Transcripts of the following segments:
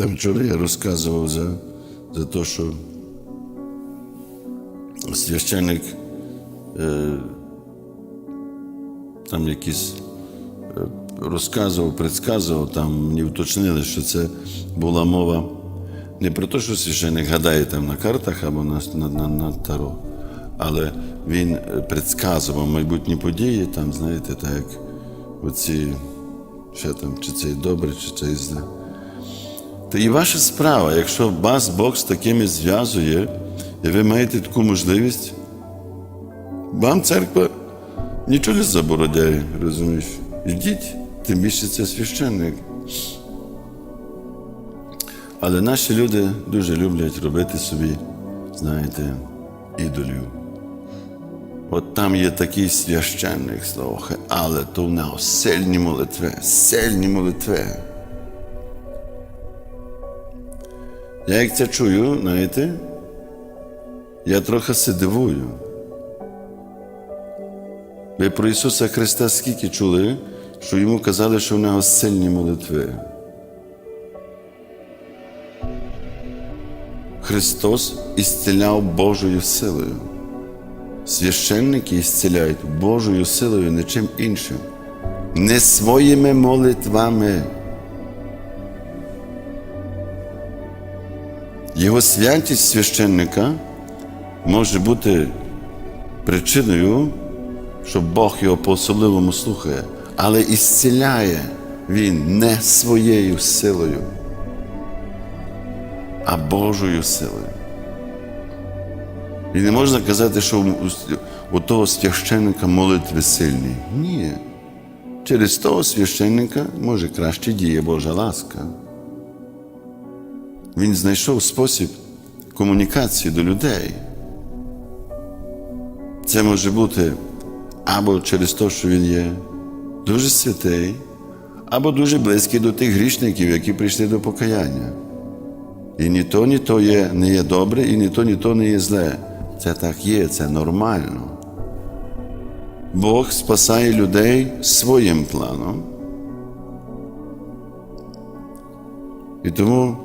Там вчора я розказував за, за те, що священник е, там якісь е, розказував, предсказував, там мені уточнили, що це була мова не про те, що священник гадає там на картах або на, на, на, на таро, але він предсказував майбутні події, там, знаєте, так як оці, що там, чи це добре, чи це і зле. То і ваша справа, якщо вас Бог з такими зв'язує, і ви маєте таку можливість, вам церква нічого не забороняє, розумієш? Йдіть, тим більше це священник. Але наші люди дуже люблять робити собі, знаєте, ідолів. От там є такий священник, слухай, але то в нього сильні молитви, сильні молитви. Я як це чую, знаєте, я трохи се дивую. Ви про Ісуса Христа скільки чули, що йому казали, що в нього сильні молитви. Христос ісціляв Божою силою. Священники ісціляють Божою силою нічим іншим, не своїми молитвами. Його святість священника може бути причиною, що Бог його по-особливому слухає, але ісціляє він не своєю силою, а Божою силою. І не можна казати, що у того священника молитви сильні. Ні. Через того священника може краще діє Божа ласка. Він знайшов спосіб комунікації до людей. Це може бути або через те, що він є дуже святий, або дуже близький до тих грішників, які прийшли до покаяння. І ні то, ні то є, не є добре, і ні то, ні то не є зле. Це так є, це нормально. Бог спасає людей своїм планом. І тому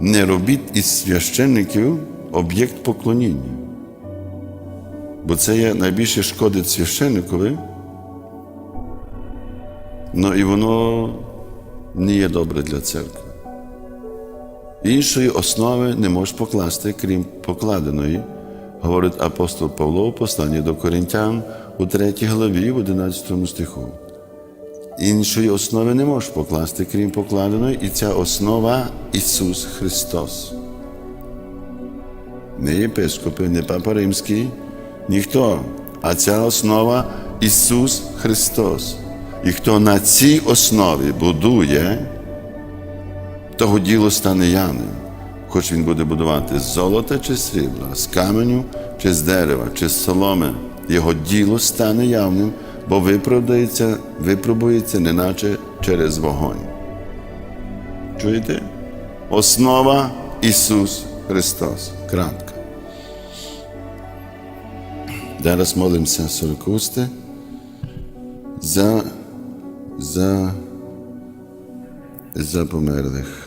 не робіть із священників об'єкт поклоніння. Бо це є найбільше шкодить священникові, ну і воно не є добре для церкви. Іншої основи не можеш покласти, крім покладеної, говорить апостол Павло у посланні до Коринтян у 3 главі, в 11 стиху. Іншої основи не можеш покласти, крім покладеної, і ця основа Ісус Христос. Не єпископи, не Папа Римський, ніхто. А ця основа Ісус Христос. І хто на цій основі будує, того діло стане явним. Хоч він буде будувати з золота чи срібла, з каменю чи з дерева, чи з соломи, його діло стане явним, бо виправдається, випробується, неначе через вогонь. Чуєте? Основа Ісус Христос. Кратка. Зараз молимося сорокусте за, за, за померлих.